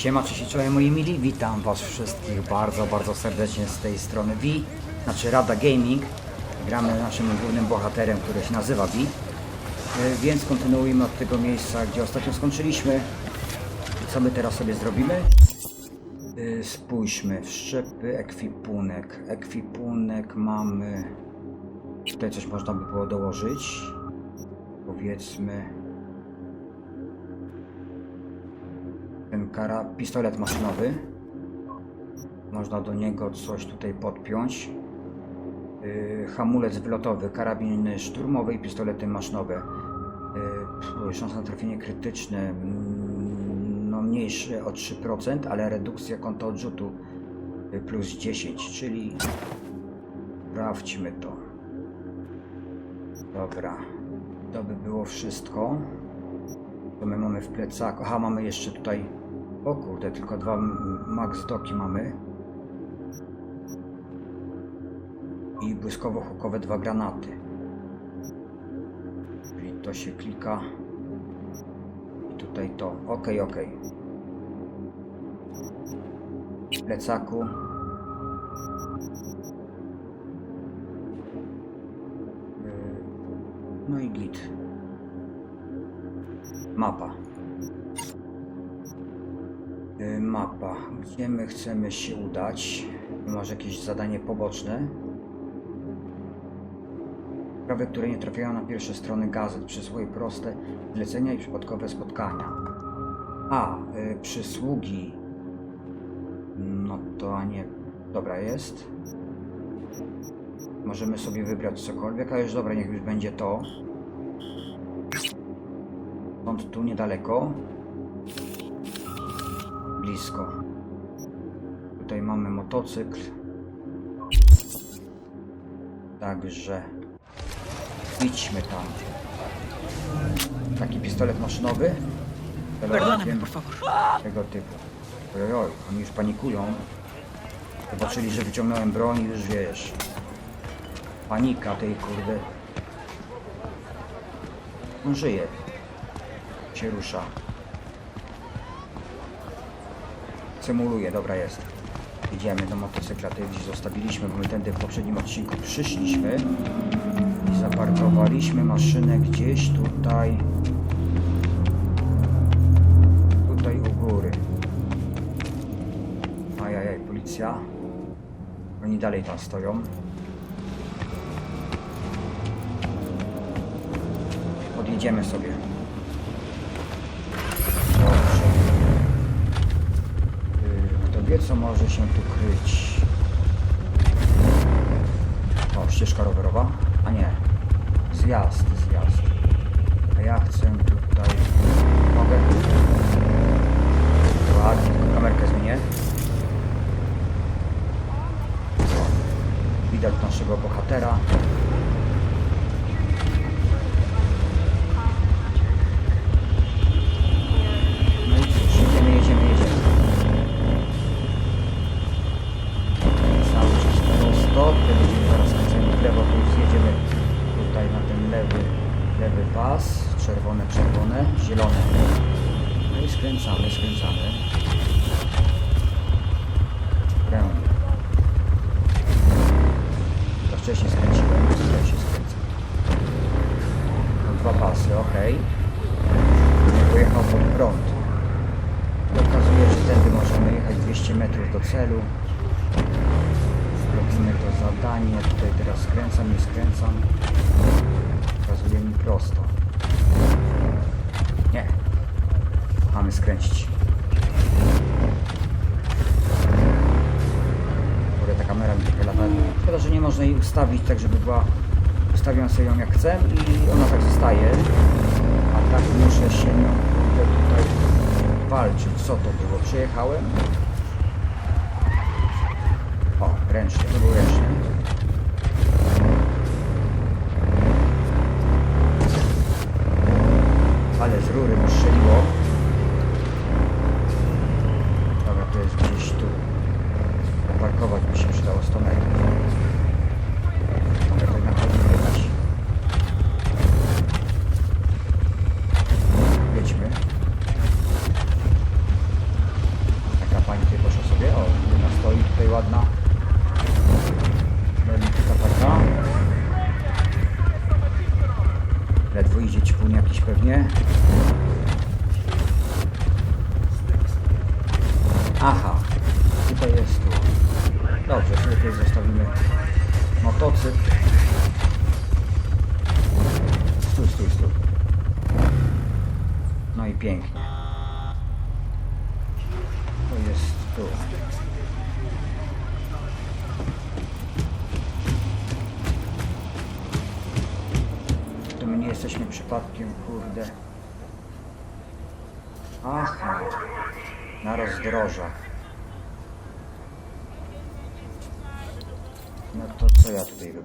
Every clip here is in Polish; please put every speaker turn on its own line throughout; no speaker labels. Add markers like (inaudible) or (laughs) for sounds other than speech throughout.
Siema, cześć, czołem moi mili, witam was wszystkich bardzo, bardzo serdecznie z tej strony Wi, znaczy Rada Gaming. Gramy naszym głównym bohaterem, który się nazywa Wi. E, Więc kontynuujemy od tego miejsca, gdzie ostatnio skończyliśmy. Co my teraz sobie zrobimy? E, Spójrzmy, wszczepy, ekwipunek. Ekwipunek mamy... Tutaj coś można by było dołożyć. Powiedzmy... ten kara, pistolet maszynowy. Można do niego coś tutaj podpiąć. Yy, hamulec wylotowy, karabin szturmowy i pistolety maszynowe. Yy, szansa na trafienie krytyczne mm, no mniejsze o 3%, ale redukcja kąta odrzutu yy, plus 10, czyli sprawdźmy to. Dobra, to by było wszystko. To my mamy w plecaku. Aha, mamy jeszcze tutaj. O kurde, tylko dwa max doki mamy. I błyskowo-hukowe dwa granaty. Czyli to się klika. I tutaj to. Ok, ok. W plecaku. Yy, No i git. Mapa. Y, Mapa. Gdzie my chcemy się udać? Może jakieś zadanie poboczne? Sprawy, które nie trafiają na pierwsze strony gazet, przysłowie proste, zlecenia i przypadkowe spotkania. A, y, przysługi. No to a nie. Dobra jest. Możemy sobie wybrać cokolwiek, ale już dobra, niech już będzie to. Stąd tu niedaleko. Blisko. Tutaj mamy motocykl. Także idźmy tam. Taki pistolet maszynowy.
Perdóname, favor.
Tego typu. Ojoj, oni już panikują. Zobaczyli, że wyciągnąłem broń i już wiesz. Panika tej kurde. On żyje się rusza. Symuluje, dobra jest. Idziemy do motocykla, tej gdzieś zostawiliśmy, bo my tędy w poprzednim odcinku przyszliśmy i zaparkowaliśmy maszynę gdzieś tutaj. Tutaj u góry. Ajajaj, policja. Oni dalej tam stoją. Podjedziemy sobie. Wie, co może się tu kryć? O, ścieżka rowerowa. A nie. Zjazd, zjazd. A ja chcę tutaj... Mogę? Ładnie, kamerkę zmienię. Widać naszego bohatera. Że nie można jej ustawić tak, żeby była... Ustawiam sobie ją jak chcę i ona tak zostaje. A tak muszę się nią tutaj walczyć. Co to było? Przyjechałem. O, ręcznie, to był ręcznie. Ale z rury strzeliło.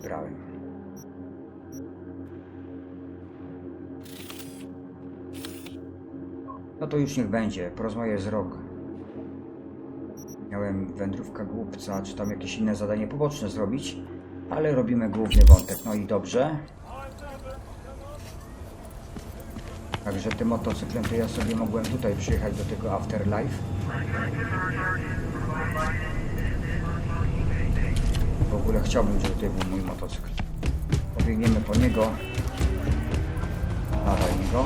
Wybrałem? No to już niech będzie. Porozmawiaj z Rog. Miałem wędrówka głupca, czy tam jakieś inne zadanie poboczne zrobić, ale robimy główny wątek. No i dobrze. Także tym motocyklem to ja sobie mogłem tutaj przyjechać do tego Afterlife. W ogóle chciałbym, żeby tutaj był mój motocykl. Pobiegniemy po niego. Dawaj go.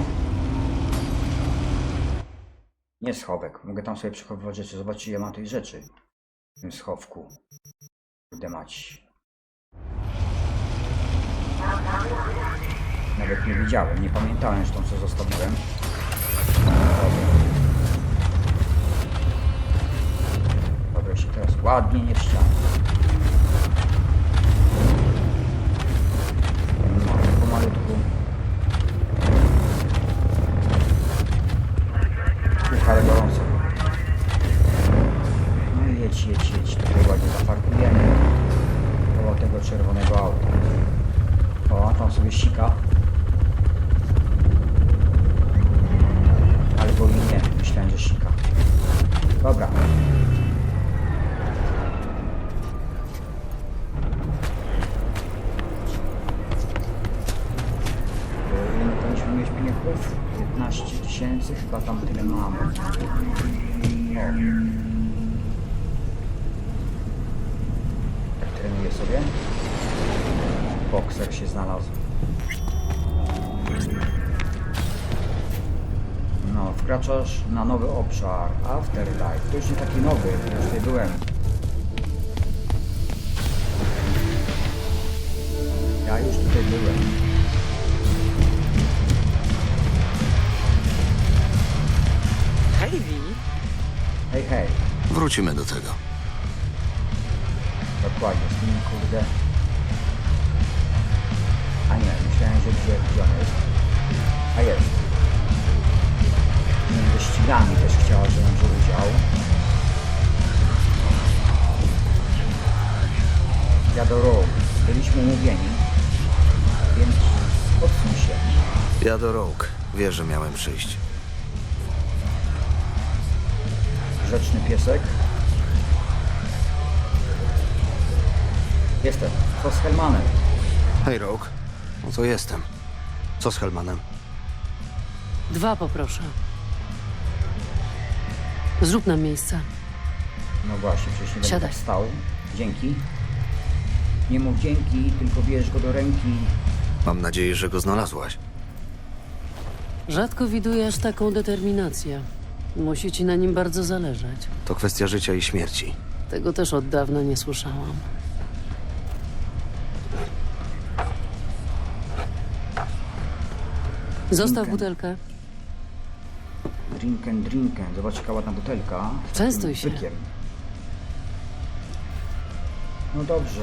Nie schowek. Mogę tam sobie przechowywać rzeczy. Zobaczcie, ja mam tej rzeczy. W tym schowku. Kurde mać. Nawet nie widziałem, nie pamiętałem, tam co zostawiłem. Dobra. Się teraz ładnie nie ściągnę. No, pomalutku. Uch, ale gorąco. No i jedź, jedź, jedź. Tutaj ładnie zaparkujemy. Koło tego czerwonego auta. O, tam sobie sika. Wkraczasz na nowy obszar. Afterlife. To już nie taki nowy, ja już tutaj byłem. Ja już tutaj byłem.
Hej, Wi.
Hej, hej.
Wrócimy do tego.
Dokładnie, z tym kurde. A nie, myślałem, że gdzie, gdzie on jest. A jest. Wyścigami też chciała, żebym wziął udział. Ja do Rogue. Byliśmy umówieni. Więc odsuń się.
Ja do Rogue. Wiesz, że miałem przyjść.
Grzeczny piesek. Jestem. Co z Helmanem?
Hej, Rogue. No to jestem. Co z Helmanem?
Dwa poproszę. Zrób nam miejsce.
No właśnie, przecież nie będę
Siadaj.
tak stał. Dzięki. Nie mów dzięki, tylko bierz go do ręki.
Mam nadzieję, że go znalazłaś.
Rzadko widujesz taką determinację. Musi ci na nim bardzo zależeć.
To kwestia życia i śmierci.
Tego też od dawna nie słyszałam. Zostaw butelkę.
Drinken, drinken. Zobacz, jaka ładna butelka.
Częstuj się.
bykiem. No dobrze,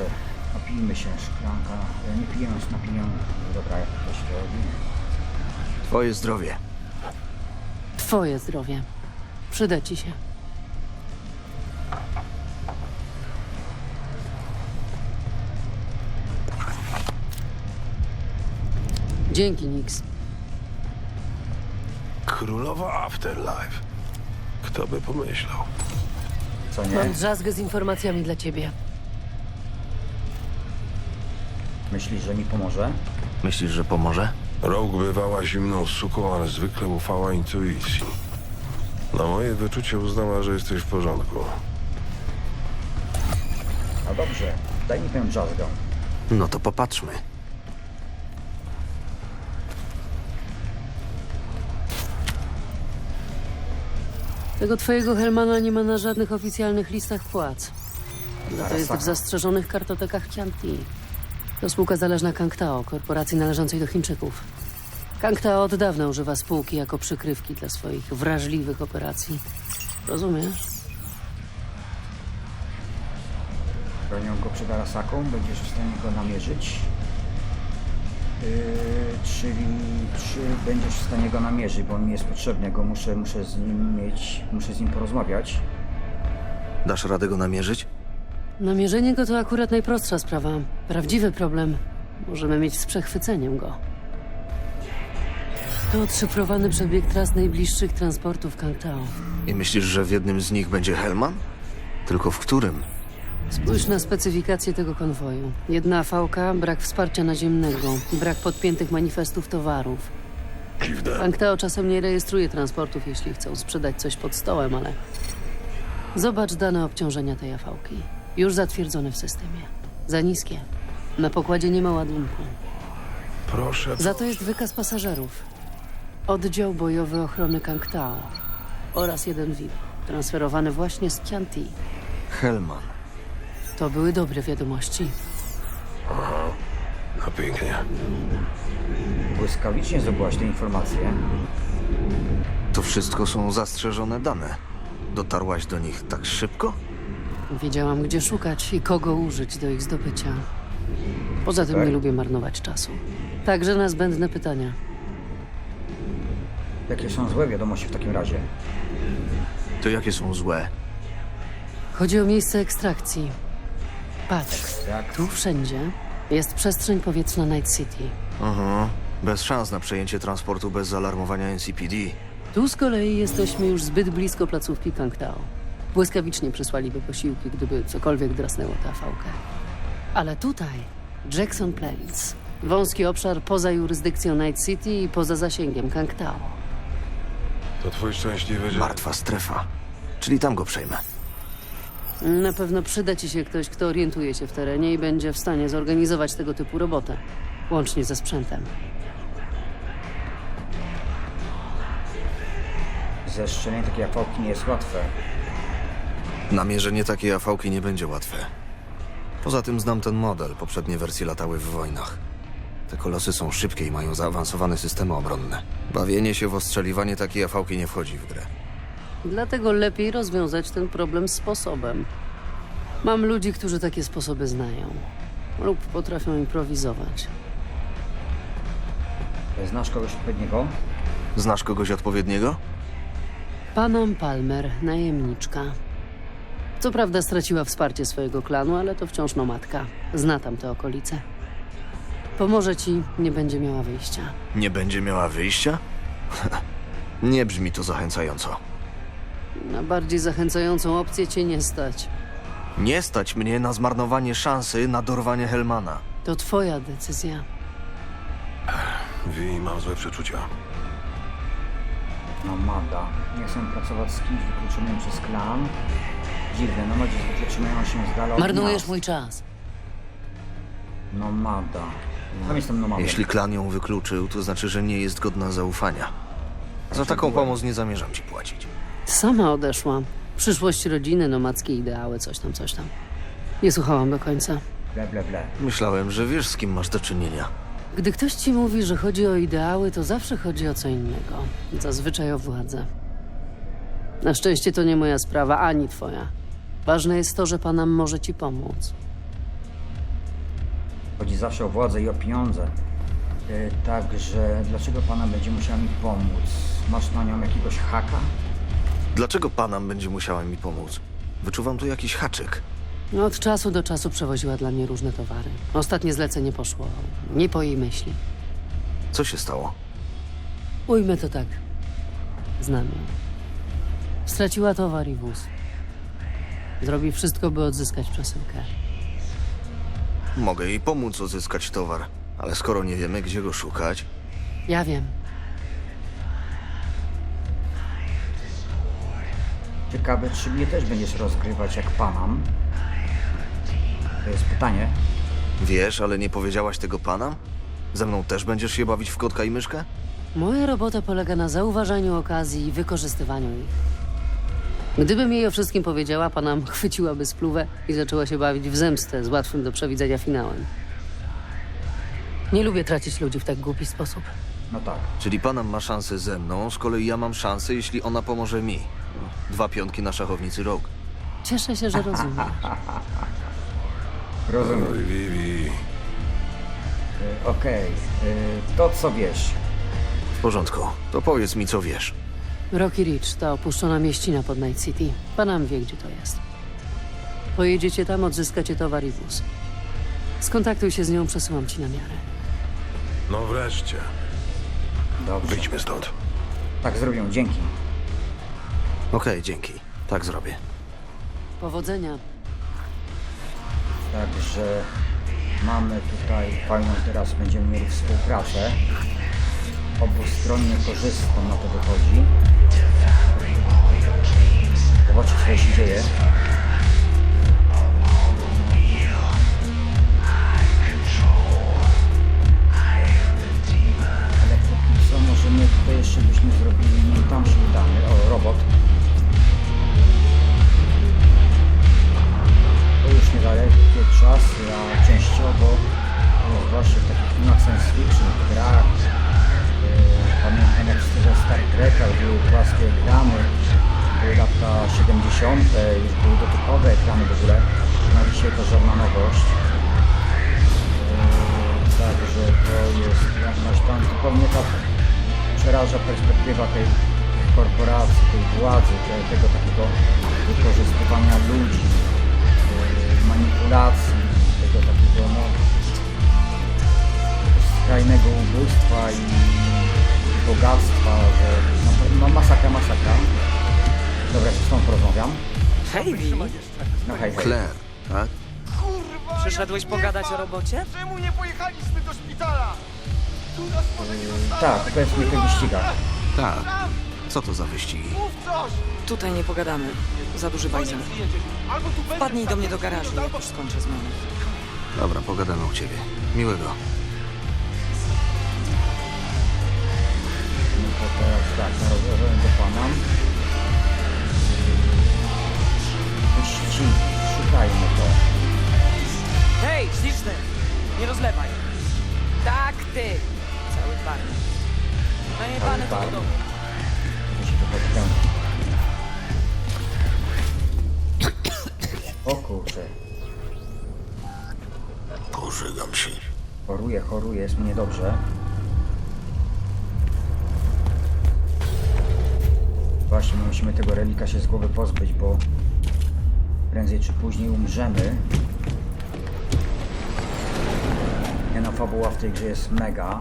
napijmy się, szklanka. Ja nie piję, napiję. Dobra, jak to się robi.
Twoje zdrowie.
Twoje zdrowie. Przyda ci się. Dzięki, Nix.
Królowa Afterlife. Kto by pomyślał?
Co nie?
Mam drzazgę z informacjami dla ciebie.
Myślisz, że mi pomoże?
Myślisz, że pomoże?
Rogue bywała zimną suką, ale zwykle ufała intuicji. Na moje wyczucie uznała, że jesteś w porządku.
No dobrze, daj mi tę jazzgę.
No to popatrzmy.
Tego twojego Helmana nie ma na żadnych oficjalnych listach płac. Za to jest w zastrzeżonych kartotekach Chianti. To spółka zależna Kangtao, korporacji należącej do Chińczyków. Kangtao od dawna używa spółki jako przykrywki dla swoich wrażliwych operacji. Rozumiesz?
Bronią go przed Arasaką, będziesz w stanie go namierzyć. Yy, czyli czy będziesz w stanie go namierzyć, bo on mi jest potrzebny, go muszę, muszę z nim mieć, muszę z nim porozmawiać.
Dasz radę go namierzyć?
Namierzenie go to akurat najprostsza sprawa. Prawdziwy problem możemy mieć z przechwyceniem go. To odszyfrowany przebieg tras najbliższych transportów Kangtao.
I myślisz, że w jednym z nich będzie Helman? Tylko w którym?
Spójrz na specyfikację tego konwoju. Jedna fałka, brak wsparcia naziemnego, brak podpiętych manifestów towarów. Kangtao czasem nie rejestruje transportów, jeśli chcą sprzedać coś pod stołem, ale... Zobacz dane obciążenia tej fałki. Już zatwierdzone w systemie. Za niskie. Na pokładzie nie ma ładunku.
Proszę.
Za to jest wykaz pasażerów. Oddział bojowy ochrony Kangtao oraz jeden VIP, transferowany właśnie z Chianti.
Helman.
To były dobre wiadomości.
No pięknie.
Błyskawicznie zdobyłaś te informacje.
To wszystko są zastrzeżone dane. Dotarłaś do nich tak szybko?
Wiedziałam, gdzie szukać i kogo użyć do ich zdobycia. Poza tym
Tak?
nie lubię marnować czasu. Także na zbędne pytania.
Jakie są złe wiadomości w takim razie?
To jakie są złe?
Chodzi o miejsce ekstrakcji. Patrz,
Jak
tu wszędzie jest przestrzeń powietrzna Night City.
Aha. Bez szans na przejęcie transportu bez zaalarmowania NCPD.
Tu z kolei jesteśmy już zbyt blisko placówki Kangtao. Błyskawicznie przysłaliby posiłki, gdyby cokolwiek drasnęło tę fałkę. Ale tutaj Jackson Plains. Wąski obszar poza jurysdykcją Night City i poza zasięgiem Kangtao.
To twój szczęśliwy dzień.
Martwa strefa. Czyli tam go przejmę.
Na pewno przyda ci się ktoś, kto orientuje się w terenie i będzie w stanie zorganizować tego typu robotę, łącznie ze sprzętem.
zestrzelenie takiej afałki nie jest łatwe.
Namierzenie takiej afałki nie będzie łatwe. Poza tym znam ten model. Poprzednie wersje latały w wojnach. Te kolosy są szybkie i mają zaawansowane systemy obronne. Bawienie się w ostrzeliwanie takiej afałki nie wchodzi w grę.
Dlatego lepiej rozwiązać ten problem sposobem. Mam ludzi, którzy takie sposoby znają lub potrafią improwizować.
Znasz kogoś odpowiedniego?
Znasz kogoś odpowiedniego?
Panam Palmer, najemniczka. Co prawda straciła wsparcie swojego klanu, ale to wciąż nomadka. Zna tam te okolice. Pomoże ci, nie będzie miała wyjścia.
Nie będzie miała wyjścia? (laughs) nie brzmi to zachęcająco.
Na bardziej zachęcającą opcję cię nie stać.
Nie stać mnie na zmarnowanie szansy na dorwanie Helmana.
To twoja decyzja.
Wi, mam złe przeczucia.
Nomada. Nie chcę pracować z kimś wykluczonym przez klan. Dziwne, nomadzi zwykle trzymają się z dala od
Marnujesz
miast.
mój czas.
Nomada. Tam jestem nomadem.
Jeśli klan ją wykluczył, to znaczy, że nie jest godna zaufania. Za taką pomoc nie zamierzam ci płacić.
Sama odeszłam. Przyszłość rodziny, nomadzkie ideały, coś tam, coś tam. Nie słuchałam do końca.
Ble, ble, ble.
Myślałem, że wiesz, z kim masz do czynienia.
Gdy ktoś ci mówi, że chodzi o ideały, to zawsze chodzi o co innego. Zazwyczaj o władzę. Na szczęście to nie moja sprawa, ani twoja. Ważne jest to, że Panam może ci pomóc.
Chodzi zawsze o władzę i o pieniądze. Yy, Także dlaczego pana będzie musiała mi pomóc? Masz na nią jakiegoś haka?
Dlaczego panam będzie musiała mi pomóc? Wyczuwam tu jakiś haczyk.
Od czasu do czasu przewoziła dla mnie różne towary. Ostatnie zlecenie poszło nie po jej myśli.
Co się stało?
Ujmę to tak. Znam ją. Straciła towar i wóz. Zrobi wszystko, by odzyskać przesyłkę.
Mogę jej pomóc odzyskać towar, ale skoro nie wiemy, gdzie go szukać,
Ja wiem.
Ciekawe, czy mnie też będziesz rozgrywać jak panam? To jest pytanie.
Wiesz, ale nie powiedziałaś tego panam? Ze mną też będziesz się bawić w kotka i myszkę?
Moja robota polega na zauważaniu okazji i wykorzystywaniu ich. Gdybym jej o wszystkim powiedziała, pana (laughs) chwyciłaby spluwę i zaczęła się bawić w zemstę z łatwym do przewidzenia finałem. Nie lubię tracić ludzi w tak głupi sposób.
No tak.
Czyli panam ma szansę ze mną, z kolei ja mam szansę, jeśli ona pomoże mi. Dwa pionki na szachownicy Rogue.
Cieszę się, że rozumiesz. (laughs)
Rozumiem.
Oj, Vivi.
Y, Okej. Y, To co wiesz?
W porządku. To powiedz mi, co wiesz.
Rocky Ridge to opuszczona mieścina pod Night City. Panam wie, gdzie to jest. Pojedziecie tam, odzyskacie towar i wóz. Skontaktuj się z nią, przesyłam ci na miarę.
No wreszcie.
Dobrze.
Wyjdźmy stąd.
Tak zrobią, dzięki.
Okej, dzięki. Tak zrobię.
Powodzenia.
Także mamy tutaj fajną teraz będziemy mieli współpracę. Obustronnie korzystną na to wychodzi. Zobaczcie co się dzieje. Ale póki co możemy tutaj jeszcze byśmy zrobili, nie tam się udamy. O, robot. Niedalekie czasy, a częściowo no, właśnie w takich filmach science fiction, grach. Yy, pamiętam jak stylu Star były płaskie ekrany, były lata 70., już były dotykowe ekrany w ogóle. Na dzisiaj to żadna nowość. Yy, Także to jest jakaś tam, mnie tak przeraża perspektywa tej korporacji, tej władzy, te, tego takiego wykorzystywania ludzi, manipulacji, tego takiego no, skrajnego ubóstwa i bogactwa, że no, no masakra, masakra. Dobra, z tą porozmawiam.
Hej, Wi,
No hej, hej.
Claire, tak?
przyszedłeś pogadać o robocie?
Czemu nie pojechaliśmy do szpitala? Tu nas może nie zostawić.
Tak, powiedzmy o tych wyścigach.
Tak. Co to za wyścigi?
Mów coś!
Tutaj nie pogadamy. Za duży bajzel.
Albo tu będę
Wpadnij do mnie do garażu, jak
albo
już skończę z moim.
Dobra, pogadamy u ciebie. Miłego.
No to teraz tak, narodowym do pana. Wyścigi, szukajmy jest mi niedobrze. Właśnie, my musimy tego relika się z głowy pozbyć, bo prędzej czy później umrzemy. Nie no, fabuła w tej grze jest mega.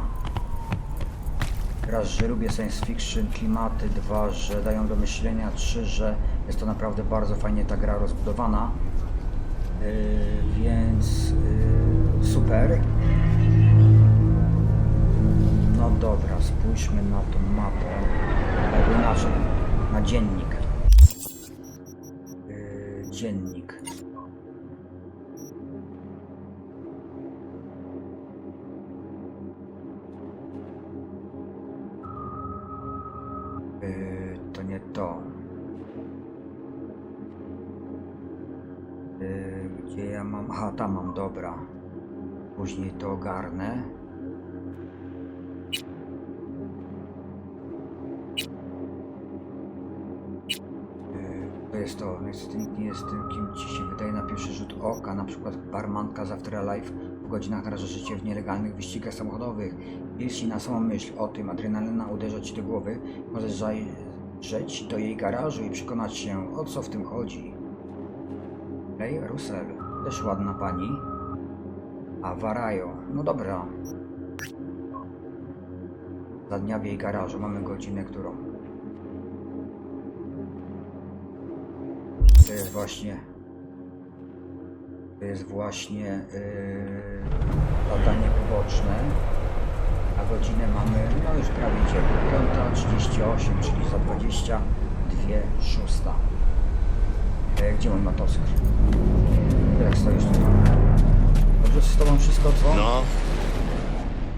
Raz, że lubię science fiction, klimaty, dwa, że dają do myślenia, trzy, że jest to naprawdę bardzo fajnie ta gra rozbudowana. Yy, więc yy, super. No dobra, spójrzmy na tą mapę. Albo inaczej, na dziennik. Yy, dziennik. Yy, to nie to. Yy, gdzie ja mam? Aha, tam mam, dobra. Później to ogarnę. Jest to. Nikt nie jest kim ci się wydaje na pierwszy rzut oka. Na przykład barmanka z Afterlife po godzinach naraża życie w nielegalnych wyścigach samochodowych. Jeśli na samą myśl o tym adrenalina uderza ci do głowy, możesz zajrzeć do jej garażu i przekonać się, o co w tym chodzi. Hej, Russell, też ładna pani. A Varajo, no dobra. Za dnia w jej garażu, mamy godzinę, którą. Właśnie. To jest właśnie yy, zadanie poboczne. A godzinę mamy, no już prawie idzie. 5.38, czyli za 22 szósta. E, Gdzie mój motocykl? Jak stoisz tu? z tobą wszystko, co?
No,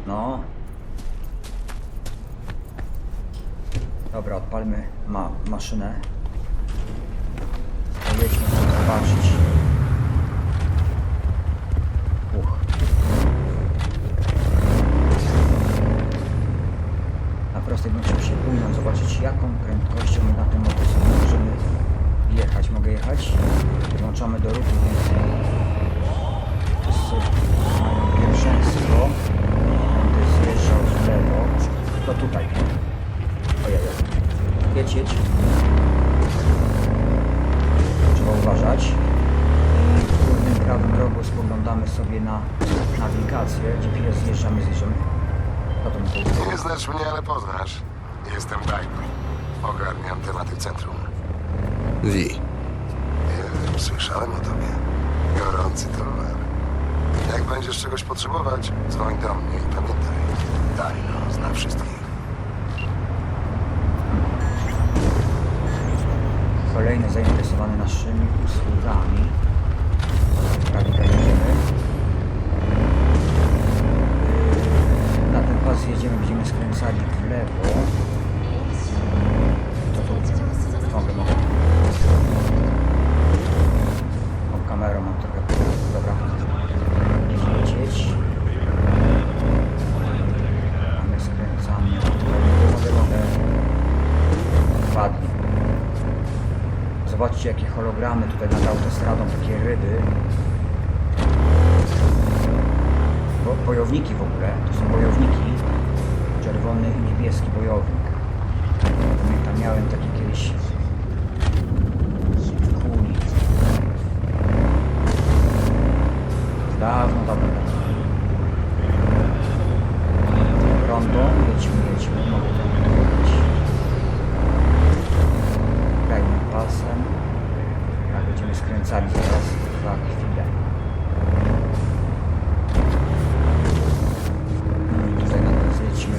No. Dobra, odpalmy ma maszynę. Zobaczyć. Uch. Na prostej bym chciał się płynąć, zobaczyć jaką prędkością na tym motocyklu możemy jechać. Mogę jechać? Włączamy do ruchu, więc
Nie znasz mnie, ale poznasz. Jestem Dajno. Ogarniam tematy centrum.
Wi,
Nie, słyszałem o tobie. Gorący towar. Jak będziesz czegoś potrzebować, dzwoń do mnie i pamiętaj. Dajno zna wszystkich.
Kolejny zainteresowany naszymi usługami. Jedziemy, będziemy skręcali w lewo. To tu. Mogę, mogę. O, kamerą mam trochę. Dobra. Lecieć. A my skręcamy. Mogę, mogę. Ładnie. Zobaczcie jakie hologramy tutaj nad autostradą, takie ryby. Bo, bojowniki w ogóle, za chwilę. No na nas jedźmy.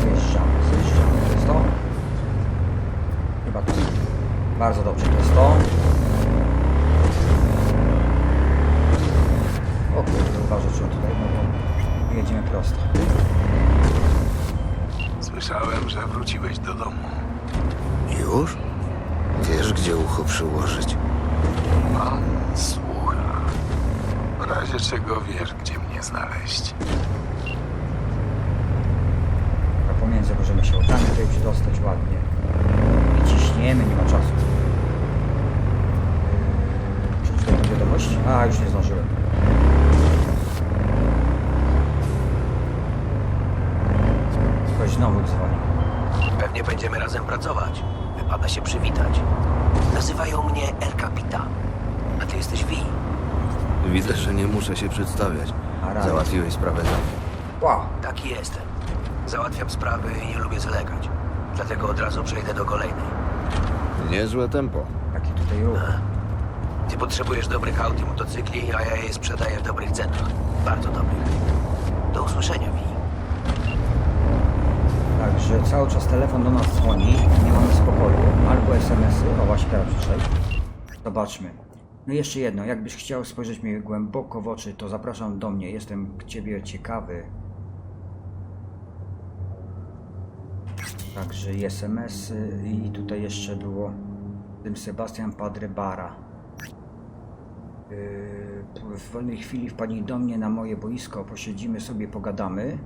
Zjeżdżamy, zjeżdżamy. To jest to? Chyba to. Bardzo dobrze, znowu dzwoni.
Pewnie będziemy razem pracować. Wypada się przywitać. Nazywają mnie El Capitan. A ty jesteś Vi.
Widzę, że nie muszę się przedstawiać.
A rano.
Załatwiłeś sprawę za mnie.
Wow,
Taki jestem. Załatwiam sprawy i nie lubię zalegać. Dlatego od razu przejdę do kolejnej.
Niezłe tempo.
jaki tutaj ruch.
Ty potrzebujesz dobrych aut i motocykli, a ja je sprzedaję w dobrych cenach. Bardzo dobrych. Do usłyszenia, Vi.
Także cały czas telefon do nas dzwoni, nie mamy spokoju, albo SMS-y, o właśnie teraz przyszedł. Zobaczmy. No jeszcze jedno, jakbyś chciał spojrzeć mi głęboko w oczy, to zapraszam do mnie, jestem Ciebie ciekawy. Także i SMS-y i tutaj jeszcze było tym Sebastian Padre Bara. Yy, W wolnej chwili wpadnij do mnie na moje boisko, posiedzimy sobie, pogadamy.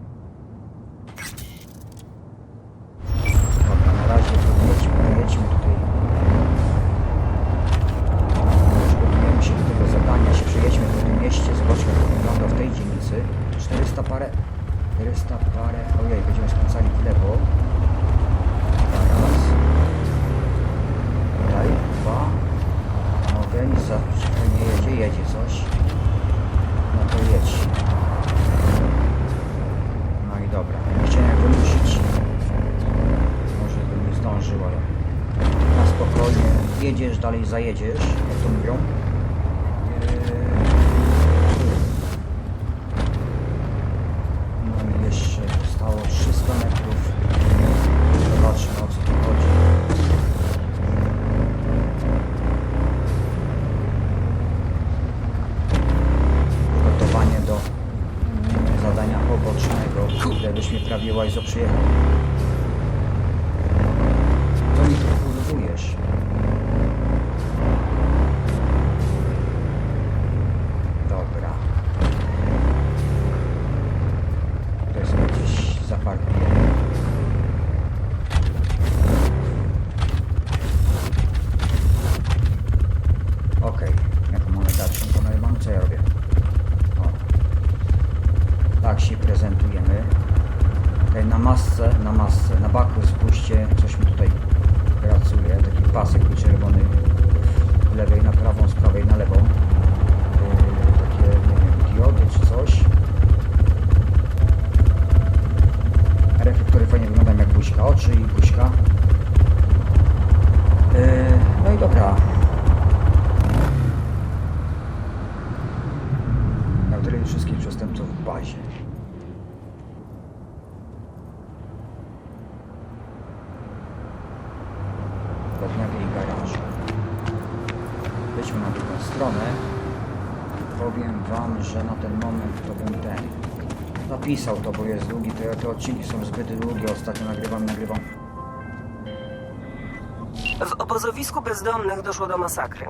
Obozowisku bezdomnych doszło do masakry.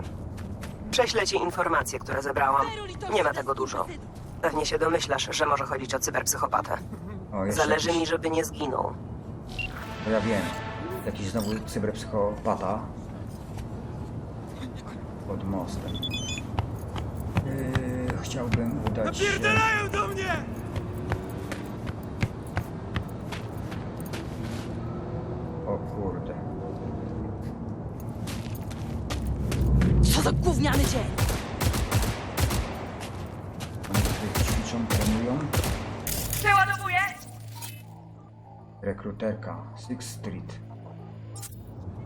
Prześlę ci informacje, które zebrałam. Nie ma tego dużo. Pewnie się domyślasz, że może chodzić o cyberpsychopatę.
O, jeszcze
Zależy
jakiś,
mi, żeby nie zginął.
To ja wiem. Jakiś znowu cyberpsychopata. Pod mostem. Yy, chciałbym udać się...
Napierdalają do mnie!
O kurde.
Co za gówniany dzień!
Oni tutaj ćwiczą, trenują.
Przeładowuję!
Rekruterka. Sixth Street.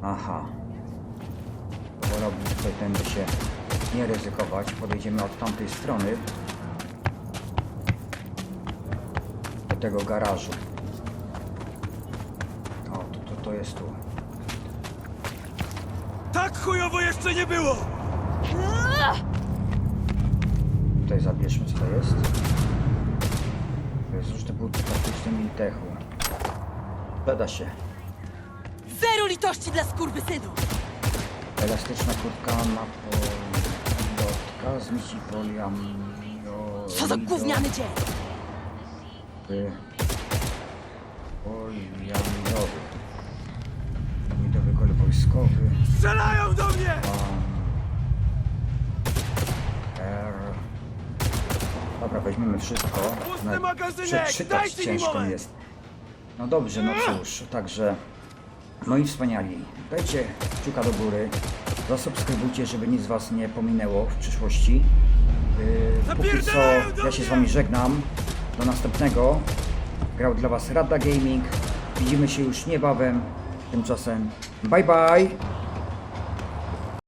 Aha. Wolałbym tutaj tędy się nie ryzykować. Podejdziemy od tamtej strony. Do tego garażu. O, to, to, to jest tu.
Tak chujowo jeszcze nie było!
Tutaj zabierzmy co to jest. To jest użyte buty taktyczne Miltechu. Bada się.
Zero litości dla skurwysynów!
Elastyczna kurtka na polotka z mici poliamio...
Co za gówniany dzień!
Poliamidowy. Midowy kol wojskowy.
Strzelają do mnie!
Dobra, weźmiemy wszystko.
Pusty
Nawet
magazynek,
Przeczytać
dajcie mi
ciężko
moment.
jest. No dobrze, no cóż, także moi wspaniali, dajcie kciuka do góry, zasubskrybujcie, żeby nic was nie pominęło w przyszłości. Yy, póki co ja się z wami żegnam. Do następnego. Grał dla was Rada Gaming. Widzimy się już niebawem. Tymczasem bye bye.